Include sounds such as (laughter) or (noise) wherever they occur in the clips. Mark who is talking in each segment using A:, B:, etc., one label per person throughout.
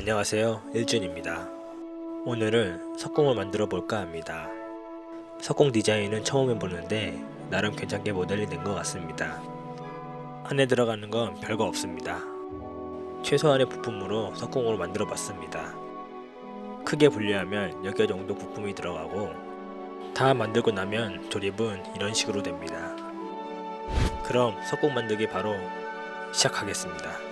A: 안녕하세요. 일준입니다. 오늘은 석공을 만들어 볼까 합니다. 석공 디자인은 처음 해보는데 나름 괜찮게 모델이 된 것 같습니다. 안에 들어가는 건 별거 없습니다. 최소한의 부품으로 석공으로 만들어 봤습니다. 크게 분류하면 여기 정도 부품이 들어가고 다 만들고 나면 조립은 이런 식으로 됩니다. 그럼 석공 만들기 바로 시작하겠습니다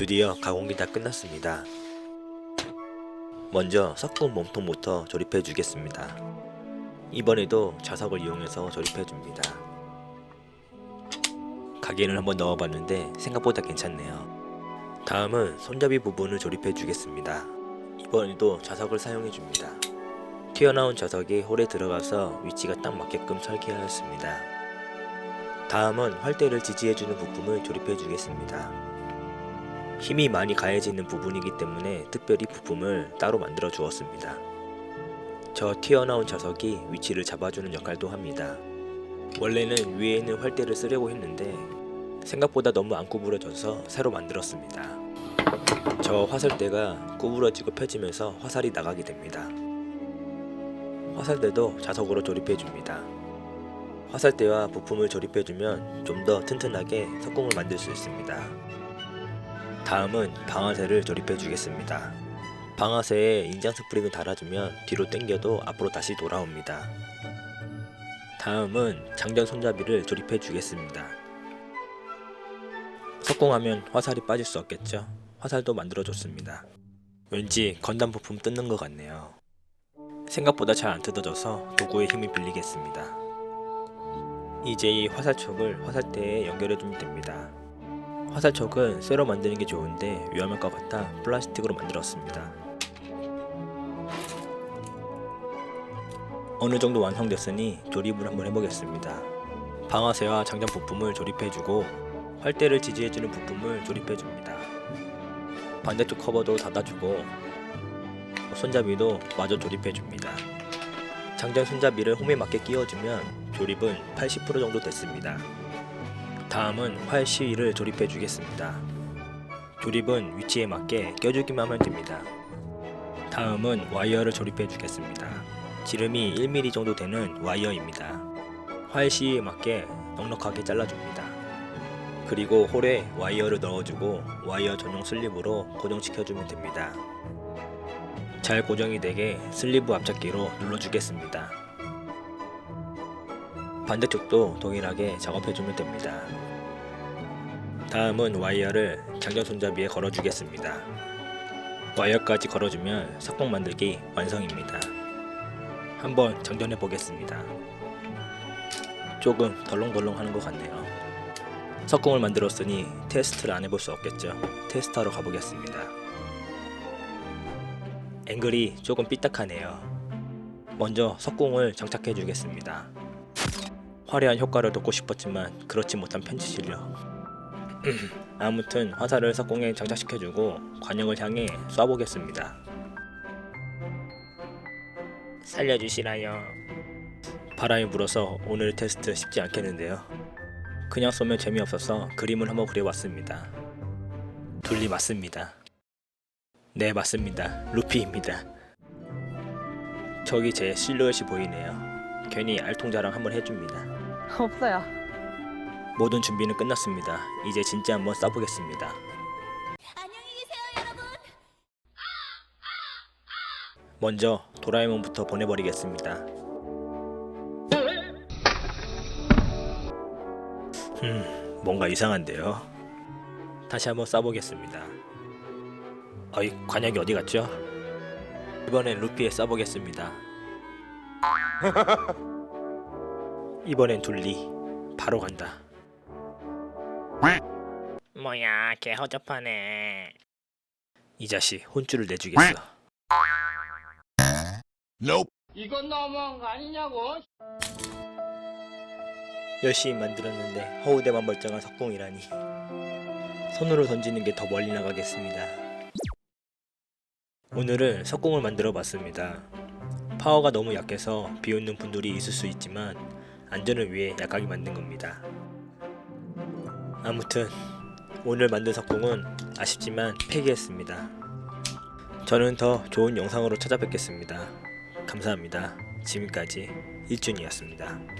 A: 드디어 가공이 다 끝났습니다. 먼저 석궁 몸통부터 조립해 주겠습니다. 이번에도 자석을 이용해서 조립해 줍니다. 가게를 한번 넣어 봤는데 생각보다 괜찮네요. 다음은 손잡이 부분을 조립해 주겠습니다. 이번에도 자석을 사용해 줍니다. 튀어나온 자석이 홀에 들어가서 위치가 딱 맞게끔 설계하였습니다. 다음은 활대를 지지해주는 부품을 조립해 주겠습니다. 힘이 많이 가해지는 부분이기 때문에 특별히 부품을 따로 만들어 주었습니다. 저 튀어나온 자석이 위치를 잡아주는 역할도 합니다. 원래는 위에 있는 활대를 쓰려고 했는데 생각보다 너무 안 구부러져서 새로 만들었습니다. 저 화살대가 구부러지고 펴지면서 화살이 나가게 됩니다. 화살대도 자석으로 조립해 줍니다. 화살대와 부품을 조립해 주면 좀 더 튼튼하게 석공을 만들 수 있습니다. 다음은 방아쇠를 조립해 주겠습니다. 방아쇠에 인장 스프링을 달아주면 뒤로 당겨도 앞으로 다시 돌아옵니다. 다음은 장전 손잡이를 조립해 주겠습니다. 석공하면 화살이 빠질 수 없겠죠? 화살도 만들어 줬습니다. 왠지 건담 부품 뜯는 것 같네요. 생각보다 잘 안 뜯어져서 도구의 힘을 빌리겠습니다. 이제 이 화살촉을 화살대에 연결해 주면 됩니다. 화살촉은 쇠로 만드는 게 좋은데 위험할 것 같아 플라스틱으로 만들었습니다. 어느 정도 완성됐으니 조립을 한번 해보겠습니다. 방아쇠와 장전 부품을 조립해주고 활대를 지지해주는 부품을 조립해줍니다. 반대쪽 커버도 닫아주고 손잡이도 마저 조립해줍니다. 장전 손잡이를 홈에 맞게 끼워주면 조립은 80% 정도 됐습니다. 다음은 활 시위를 조립해 주겠습니다. 조립은 위치에 맞게 껴주기만 하면 됩니다. 다음은 와이어를 조립해 주겠습니다. 지름이 1mm 정도 되는 와이어입니다. 활 시위에 맞게 넉넉하게 잘라줍니다. 그리고 홀에 와이어를 넣어주고 와이어 전용 슬립으로 고정시켜주면 됩니다. 잘 고정이 되게 슬리브 앞잡기로 눌러주겠습니다. 반대쪽도 동일하게 작업해주면 됩니다. 다음은 와이어를 장전 손잡이에 걸어주겠습니다. 와이어까지 걸어주면 석공 만들기 완성입니다. 한번 장전해 보겠습니다. 조금 덜렁덜렁 하는 것 같네요. 석공을 만들었으니 테스트를 안 해볼 수 없겠죠. 테스트하러 가보겠습니다. 앵글이 조금 삐딱하네요. 먼저 석궁을 장착해 주겠습니다. 화려한 효과를 돋고 싶었지만 그렇지 못한 편지 실력. (clears throat) 아무튼 화살을 석궁에 장착시켜주고 관역을 향해 쏴보겠습니다. 살려주시라요. 바람이 불어서 오늘 테스트 쉽지 않겠는데요. 그냥 쏘면 재미없어서 그림을 한번 그려봤습니다. 둘리 맞습니다. 네 맞습니다. 루피입니다. 저기 제 실루엣이 보이네요. 괜히 알통자랑 한번 해줍니다. (laughs)
B: 없어요.
A: 모든 준비는 끝났습니다. 이제 진짜 한번 쏴보겠습니다.
C: 안녕히 계세요, 여러분.
A: 먼저 도라에몽부터 보내버리겠습니다. 음, 뭔가 이상한데요. 다시 한번 쏴보겠습니다. 어이, 관역이 어디 갔죠? 이번엔 루피에 쏴보겠습니다. (laughs) 이번엔 둘리, 바로 간다. 뭐야, 개 허접하네. 이 자식 혼쭐을 내주겠어.
D: 이건 너무한 거 아니냐고?
A: 열심히 만들었는데 허우대만 멀쩡한 석궁이라니 손으로 던지는 게 더 멀리 나가겠습니다 오늘은 석궁을 만들어 봤습니다 파워가 너무 약해서 비웃는 분들이 있을 수 있지만 안전을 위해 약하게 만든 겁니다. 아무튼 오늘 만든 석궁은 아쉽지만 폐기했습니다. 저는 더 좋은 영상으로 찾아뵙겠습니다. 감사합니다. 지금까지 일준이었습니다